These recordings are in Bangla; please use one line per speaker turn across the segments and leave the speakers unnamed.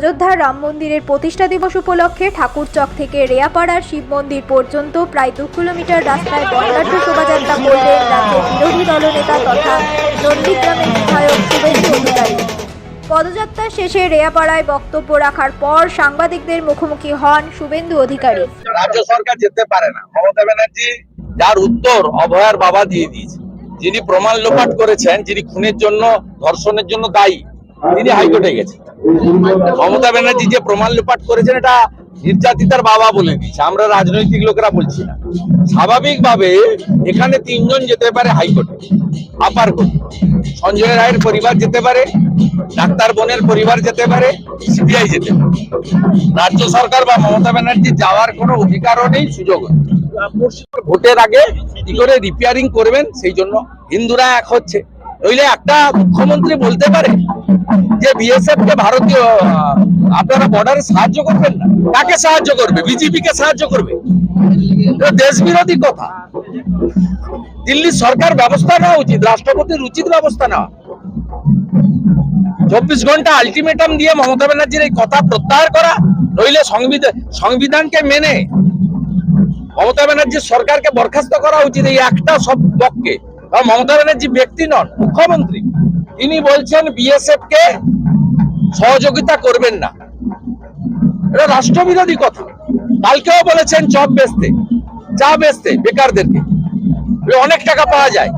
অযোধ্যার রাম মন্দিরের প্রতিষ্ঠা দিবস উপলক্ষে ঠাকুরচক থেকে রেয়াপাড়ার শিব মন্দির পর্যন্ত প্রায় দু কিলোমিটার রাস্তায় বর্ণাঢ্য শোভাযাত্রা করলেন রাজ্যের বিরোধী দলনেতা তথা নন্দীগ্রামের বিধায়ক শুভেন্দু অধিকারী। পদযাত্রা শেষে রেয়াপাড়ায় বক্তব্য রাখার পর সাংবাদিকদের মুখোমুখি হন শুভেন্দু অধিকারী।
রাজ্য সরকার যেতে পারে না। মমতা ব্যানার্জি যার উত্তর অভয়ার বাবা দিয়ে দিয়েছে। যিনি প্রমাণ লোপাট করেছেন, যিনি খুনের জন্য, ধর্ষণের জন্য দায়ী তিনি হাইকোর্টে গেছেন মমতা ব্যানার্জি যে প্রমাণ লোপাট করেছেন, এটা নির্যাতিতার বাবা বলে দিয়েছে। আমরা রাজনৈতিক লোকেরা বলছি না। স্বাভাবিকভাবে এখানে তিনজন যেতে পারে হাইকোর্টে আপার কোর্ট সঞ্জয় রায়ের পরিবার যেতে পারে, ডাক্তার বোনের পরিবার যেতে পারে, সিবিআই যেতে পারে। রাজ্য সরকার বা মমতা ব্যানার্জি যাওয়ার কোনো অধিকারও নেই সুযোগ ভোটের আগে কি করে রিপেয়ারিং করবেন, সেই জন্য হিন্দুরা এক হচ্ছে। নইলে একটা মুখ্যমন্ত্রী বলতে পারে যে বিএসএফ কে ভারতীয় আপনারা বর্ডারে সাহায্য করবেন না। কাকে সাহায্য করবে? বিজেপি কে সাহায্য করবে? দেশ বিরোধী কথা। দিল্লি সরকার ব্যবস্থা নেওয়া উচিত, রাষ্ট্রপতির উচিত ব্যবস্থা নেওয়া। চব্বিশ ঘণ্টা আলটিমেটাম দিয়ে মমতা ব্যানার্জির এই কথা প্রত্যাহার করা, নইলে সংবিধান সংবিধানকে মেনে মমতা ব্যানার্জির সরকারকে বরখাস্ত করা উচিত, এই একটা সব পক্ষে। মমতা ব্যানার্জি ব্যক্তি নন, মুখ্যমন্ত্রী। তিনি বলছেন বিএসএফ কে সহযোগিতা করবেন না। এটা রাষ্ট্রবিরোধী কথা। কালকেও বলেছেন চপ বেচতে চা বেচতে বেকারদেরকে। অনেক টাকা পাওয়া যায়।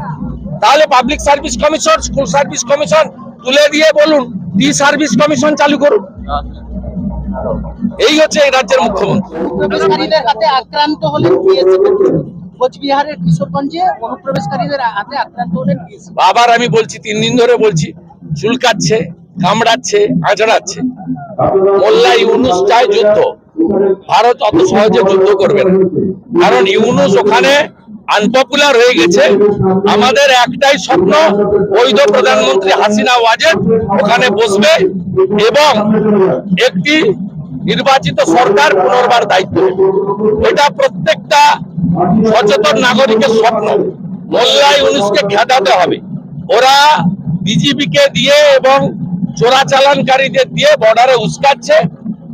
তাহলে public service commission school service commission তুলে দিয়ে বলুন টি সার্ভিস কমিশন চালু করুন? এই হচ্ছে এই রাজ্যের মুখ্যমন্ত্রী।
কোচবিহারের কিশোরগঞ্জে অনুপ্রবেশকারীদের হাতে আক্রান্ত হলেন
আবার আমি বলছি, তিন দিন ধরে বলছি, চুলকাচ্ছে, কামড়াচ্ছে, আঁচড়াচ্ছে। মোল্লা ইউনুস চায় যুদ্ধ। ভারত অত সহজে যুদ্ধ করবে না। কারণ ইউনুস ওখানে আনপপুলার হয়ে গেছে। আমাদের একটাই স্বপ্ন, বৈধ প্রধানমন্ত্রী হাসিনা ওয়াজেদ ওখানে বসবে এবং একটি নির্বাচিত সরকার পুনর্বার দায়িত্ব এটা প্রত্যেকটা সচেতন নাগরিকের স্বপ্ন। মোল্লা ইউনুসকে খেদাতে হবে। ওরা বিজিবি কে দিয়ে এবং চোরাচালানকারীদের দিয়ে বর্ডারে উস্কাচ্ছে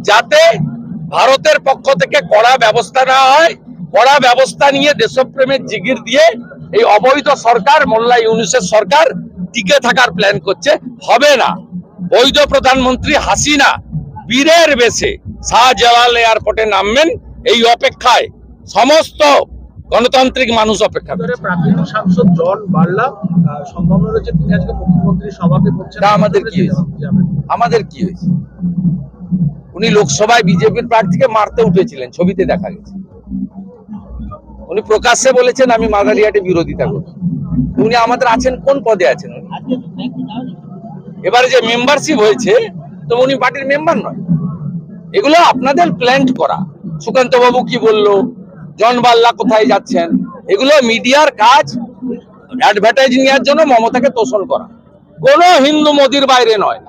যাতে ভারতের পক্ষ থেকে কড়া ব্যবস্থা নেওয়া হয়, কড়া ব্যবস্থা নিয়ে দেশপ্রেমের জিগির দিয়ে এই অবৈধ সরকার মোল্লা ইউনুসের সরকার টিকে থাকার প্ল্যান করছে। হবে না। বৈধ প্রধানমন্ত্রী হাসিনা বীরের বেশে শাহজালাল এয়ারপোর্টে নামবেন এই অপেক্ষায় সমস্ত গণতান্ত্রিক মানুষ অপেক্ষা
প্রাক্তন সাংসদ জন বার্লা সম্ভাবনা রয়েছে তিনি আজকে মুখ্যমন্ত্রী সভাতে বলছেন
আমাদের কি হয়েছে? আমাদের কি হয়েছে? উনি লোকসভায় বিজেপির প্রার্থীকে মারতে উঠেছিলেন ছবিতে দেখা গেছে। উনি প্রকাশ্যে বলেছেন আমি মাদারিহাটে বিরোধিতা করি উনি আমাদের আছেন কোন পদে আছেন উনি? এবারে যে মেম্বারশিপ হয়েছে তো উনি পার্টির মেম্বার নয়। এগুলো আপনাদের প্ল্যান্ট করা। সুকান্ত বাবু কি বলল? জন বাল্লা কোথায় যাচ্ছেন? এগুলো মিডিয়ার কাজ অ্যাডভার্টাইজিং এর জন্য মমতাকে তোষণ করা। কোন হিন্দু মোদির বাইরে নয়।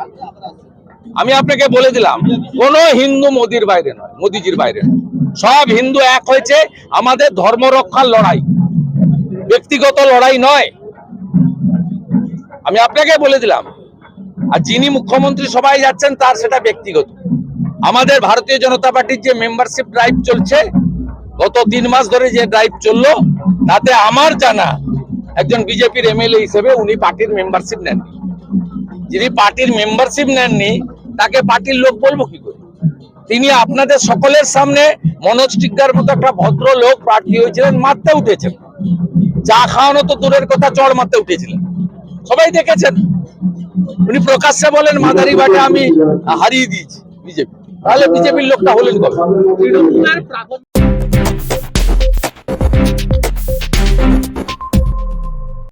আমি আপনাকে বলে দিলাম, কোন হিন্দু মোদির বাইরে নয়, মোদিজির বাইরে নয়। সব হিন্দু এক হয়েছে, আমাদের ধর্ম রক্ষার লড়াই। ব্যক্তিগত লড়াই নয়। আমি আপনাকে বলে দিলাম আর যিনি মুখ্যমন্ত্রী সবাই যাচ্ছেন, তার সেটা ব্যক্তিগত। আমাদের ভারতীয় জনতা পার্টির যে মেম্বারশিপ ড্রাইভ চলছে, গত তিন মাস ধরে যে ড্রাইভ চলল, তাতে আমার জানা একজন বিজেপির এমএলএ হিসেবে উনি পার্টির মেম্বারশিপ নেননি। যিনি পার্টির মেম্বারশিপ নেননি, তাকে পার্টির লোক বলব কি করে? তিনি আপনাদের সকলের সামনে মনোজ টিগ্গার মতো একটা ভদ্র লোক প্রার্থী হয়েছিলেন, মারতে উঠেছেন। চা খাওয়ানো তো দূরের কথা, চড় মারতে উঠেছিলেন। সবাই দেখেছেন? উনি প্রকাশ্যে বলেন মাদারি বাটা আমি হারিয়ে দিয়েছি বিজেপি। তাহলে বিজেপির লোকটা হলেন কবে?